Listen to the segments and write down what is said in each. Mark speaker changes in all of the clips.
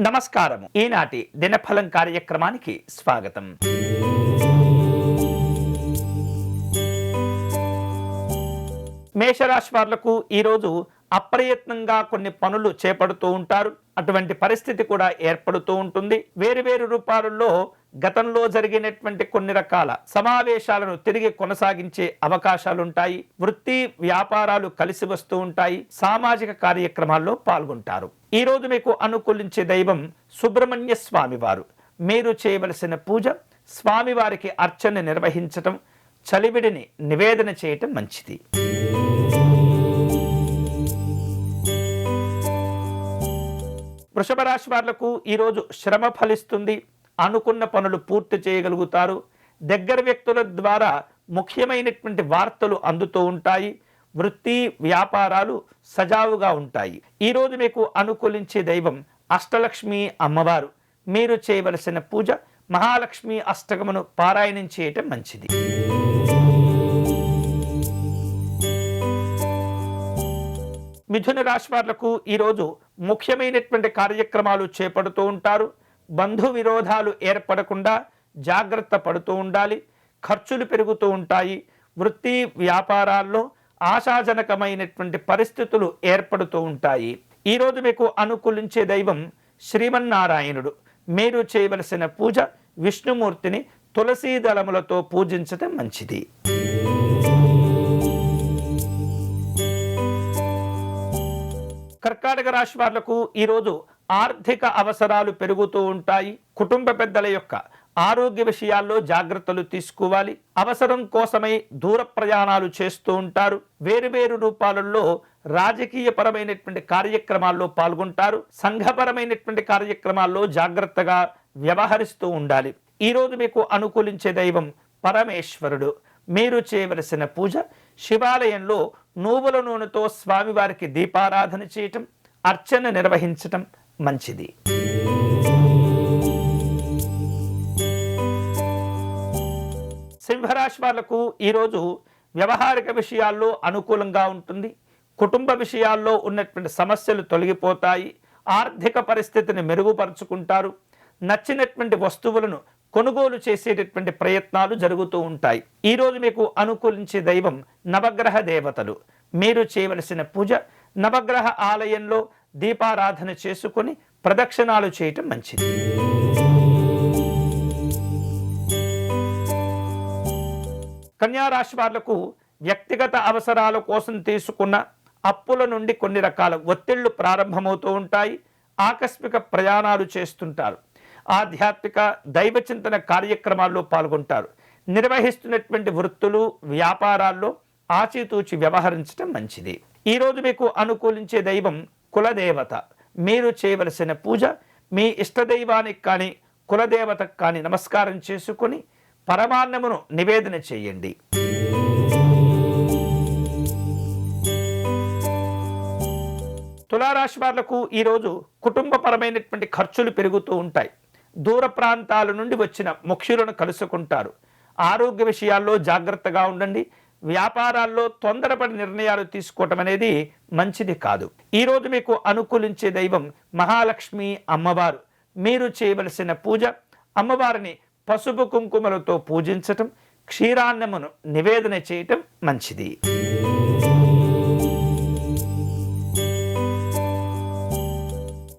Speaker 1: నమస్కారం ఈనాటి దినఫలం కార్యక్రమానికి స్వాగతం. మేషరాశి వారులకు ఈరోజు అప్రయత్నంగా కొన్ని పనులు చేపడుతూ ఉంటారు. అటువంటి పరిస్థితి కూడా ఏర్పడుతూ ఉంటుంది. వేరు వేరు రూపాలలో గతంలో జరిగినటువంటి కొన్ని రకాల సమావేశాలను తిరిగి కొనసాగించే అవకాశాలుంటాయి. వృత్తి వ్యాపారాలు కలిసి వస్తూ ఉంటాయి. సామాజిక కార్యక్రమాల్లో పాల్గొంటారు. ఈరోజు మీకు అనుకూలించే దైవం సుబ్రహ్మణ్య స్వామివారు. మీరు చేయవలసిన పూజ స్వామివారికి అర్చన నిర్వహించటం చలివిడిని నివేదన చేయటం మంచిది. వృషభ రాశి వాళ్ళకు ఈరోజు శ్రమ ఫలిస్తుంది. అనుకున్న పనులు పూర్తి చేయగలుగుతారు. దగ్గర వ్యక్తుల ద్వారా ముఖ్యమైనటువంటి వార్తలు అందుతూ ఉంటాయి. వృత్తి వ్యాపారాలు సజావుగా ఉంటాయి. ఈరోజు మీకు అనుకూలించే దైవం అష్టలక్ష్మి అమ్మవారు. మీరు చేయవలసిన పూజ మహాలక్ష్మి అష్టకమును పారాయణం చేయటం మంచిది. మిథున రాశి వాళ్ళకు ఈరోజు ముఖ్యమైనటువంటి కార్యక్రమాలు చేపడుతూ ఉంటారు. బంధు విరోధాలు ఏర్పడకుండా జాగ్రత్త పడుతూ ఉండాలి. ఖర్చులు పెరుగుతూ ఉంటాయి. వృత్తి వ్యాపారాల్లో ఆశాజనకమైనటువంటి పరిస్థితులు ఏర్పడుతూ ఉంటాయి. ఈరోజు మీకు అనుకూలించే దైవం శ్రీమన్నారాయణుడు. మీరు చేయవలసిన పూజ విష్ణుమూర్తిని తులసీ దళములతో పూజించటం మంచిది. కర్కాటక రాశి వాళ్ళకు ఈరోజు ఆర్థిక అవసరాలు పెరుగుతూ ఉంటాయి. కుటుంబ పెద్దల యొక్క ఆరోగ్య విషయాల్లో జాగ్రత్తలు తీసుకోవాలి. అవసరం కోసమై దూర ప్రయాణాలు చేస్తూ ఉంటారు. వేరువేరు రూపాలలో రాజకీయపరమైనటువంటి కార్యక్రమాల్లో పాల్గొంటారు. సంఘపరమైనటువంటి కార్యక్రమాల్లో జాగ్రత్తగా వ్యవహరిస్తూ ఉండాలి. ఈరోజు మీకు అనుకూలించే దైవం పరమేశ్వరుడు. మీరు చేయవలసిన పూజ శివాలయంలో నువ్వుల నూనెతో స్వామివారికి దీపారాధన చేయటం అర్చన నిర్వహించటం మంచిది. సింహరాశి వాళ్ళకు ఈరోజు వ్యవహారిక విషయాల్లో అనుకూలంగా ఉంటుంది. కుటుంబ విషయాల్లో ఉన్నటువంటి సమస్యలు తొలగిపోతాయి. ఆర్థిక పరిస్థితిని మెరుగుపరుచుకుంటారు. నచ్చినటువంటి వస్తువులను కొనుగోలు చేసేటటువంటి ప్రయత్నాలు జరుగుతూ ఉంటాయి. ఈరోజు మీకు అనుకూలించే దైవం నవగ్రహ దేవతలు. మీరు చేయవలసిన పూజ నవగ్రహ ఆలయంలో దీపారాధన చేసుకొని ప్రదక్షిణాలు చేయటం మంచిది. కన్యారాశి వాళ్ళకు వ్యక్తిగత అవసరాల కోసం తీసుకున్న అప్పుల నుండి కొన్ని రకాల ఒత్తిళ్ళు ప్రారంభమవుతూ ఉంటాయి. ఆకస్మిక ప్రయాణాలు చేస్తుంటారు. ఆధ్యాత్మిక దైవ చింతన కార్యక్రమాల్లో పాల్గొంటారు. నిర్వహిస్తున్నటువంటి వృత్తులు వ్యాపారాల్లో ఆచితూచి వ్యవహరించడం మంచిది. ఈరోజు మీకు అనుకూలించే దైవం కులదేవత. మీరు చేయవలసిన పూజ మీ ఇష్టదైవానికి కానీ కులదేవతకు కానీ నమస్కారం చేసుకొని పరమాన్నమును నివేదన చేయండి. తులారాశి వాళ్ళకు ఈరోజు కుటుంబపరమైనటువంటి ఖర్చులు పెరుగుతూ ఉంటాయి. దూర ప్రాంతాల నుండి వచ్చిన ముఖ్యులను కలుసుకుంటారు. ఆరోగ్య విషయాల్లో జాగ్రత్తగా ఉండండి. వ్యాపారాల్లో తొందరపడి నిర్ణయాలు తీసుకోవటం అనేది మంచిది కాదు. ఈరోజు మీకు అనుకూలించే దైవం మహాలక్ష్మి అమ్మవారు. మీరు చేయవలసిన పూజ అమ్మవారిని పసుపు కుంకుమలతో పూజించటం క్షీరాన్నమును నివేదన చేయటం మంచిది.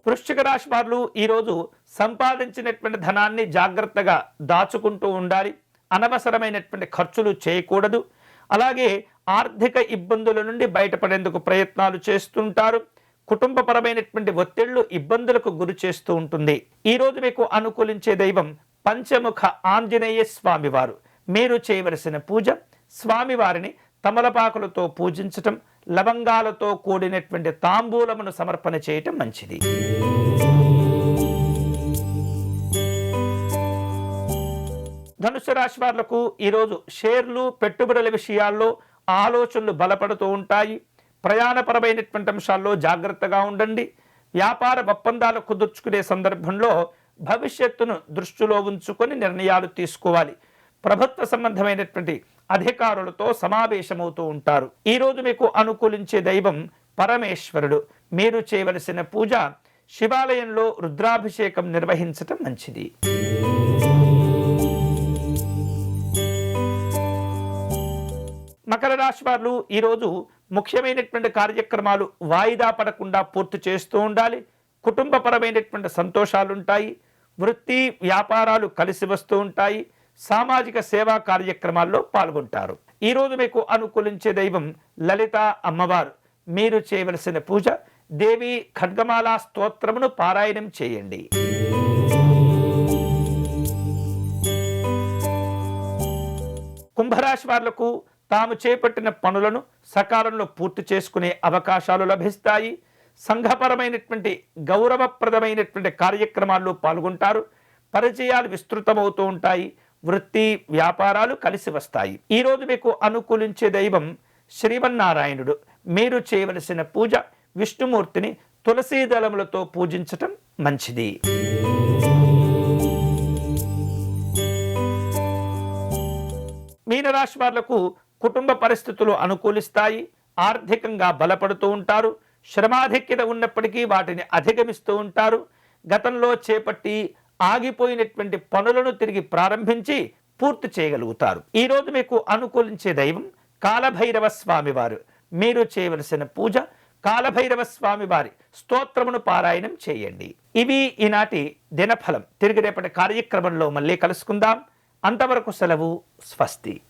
Speaker 1: వృశ్చిక రాశి వారు ఈరోజు సంపాదించినటువంటి ధనాన్ని జాగ్రత్తగా దాచుకుంటూ ఉండాలి. అనవసరమైనటువంటి ఖర్చులు చేయకూడదు. అలాగే ఆర్థిక ఇబ్బందుల నుండి బయటపడేందుకు ప్రయత్నాలు చేస్తుంటారు. కుటుంబపరమైనటువంటి ఒత్తిళ్ళు ఇబ్బందులకు గురి చేస్తూ ఉంటుంది. ఈరోజు మీకు అనుకూలించే దైవం పంచముఖ ఆంజనేయ స్వామివారు. మీరు చేయవలసిన పూజ స్వామివారిని తమలపాకులతో పూజించటం లవంగాలతో కూడినటువంటి తాంబూలమును సమర్పణ చేయటం మంచిది. ధనుసు రాశి వాళ్ళకు ఈరోజు షేర్లు పెట్టుబడుల విషయాల్లో ఆలోచనలు బలపడుతూ ఉంటాయి. ప్రయాణపరమైనటువంటి అంశాల్లో జాగ్రత్తగా ఉండండి. వ్యాపార ఒప్పందాలు కుదుర్చుకునే సందర్భంలో భవిష్యత్తును దృష్టిలో ఉంచుకొని నిర్ణయాలు తీసుకోవాలి. ప్రభుత్వ సంబంధమైనటువంటి అధికారులతో సమావేశమవుతూ ఉంటారు. ఈరోజు మీకు అనుకూలించే దైవం పరమేశ్వరుడు. మీరు చేయవలసిన పూజ శివాలయంలో రుద్రాభిషేకం నిర్వహించటం మంచిది. మకర రాశి వారు ఈరోజు ముఖ్యమైనటువంటి కార్యక్రమాలు వాయిదా పడకుండా పూర్తి చేస్తూ ఉండాలి. కుటుంబపరమైనటువంటి సంతోషాలు ఉంటాయి వృత్తి వ్యాపారాలు కలిసి వస్తూ ఉంటాయి. సామాజిక సేవా కార్యక్రమాల్లో పాల్గొంటారు. ఈరోజు మీకు అనుకూలించే దైవం లలిత అమ్మవారు. మీరు చేయవలసిన పూజ దేవి ఖడ్గమాల స్తోత్రమును పారాయణం చేయండి. కుంభరాశి వాళ్ళకు తాము చేపట్టిన పనులను సకాలంలో పూర్తి చేసుకునే అవకాశాలు లభిస్తాయి. సంఘపరమైనటువంటి గౌరవప్రదమైనటువంటి కార్యక్రమాల్లో పాల్గొంటారు. పరిచయాలు విస్తృతమవుతూ ఉంటాయి. వృత్తి వ్యాపారాలు కలిసి వస్తాయి. ఈరోజు మీకు అనుకూలించే దైవం శ్రీమన్నారాయణుడు. మీరు చేయవలసిన పూజ విష్ణుమూర్తిని తులసీ దళములతో పూజించటం మంచిది. మీనరాశి వాళ్ళకు కుటుంబ పరిస్థితులు అనుకూలిస్తాయి ఆర్థికంగా బలపడుతూ ఉంటారు శ్రమాధిక్యత ఉన్నప్పటికీ వాటిని అధిగమిస్తూ ఉంటారు. గతంలో చేపట్టి ఆగిపోయినటువంటి పనులను తిరిగి ప్రారంభించి పూర్తి చేయగలుగుతారు. ఈరోజు మీకు అనుకూలించే దైవం కాలభైరవ స్వామివారు. మీరు చేయవలసిన పూజ కాలభైరవ స్వామివారి స్తోత్రమును పారాయణం చేయండి. ఇవి ఈనాటి దినఫలం. తిరిగి రేపటి కార్యక్రమంలో మళ్ళీ కలుసుకుందాం. అంతవరకు సెలవు స్వస్తి.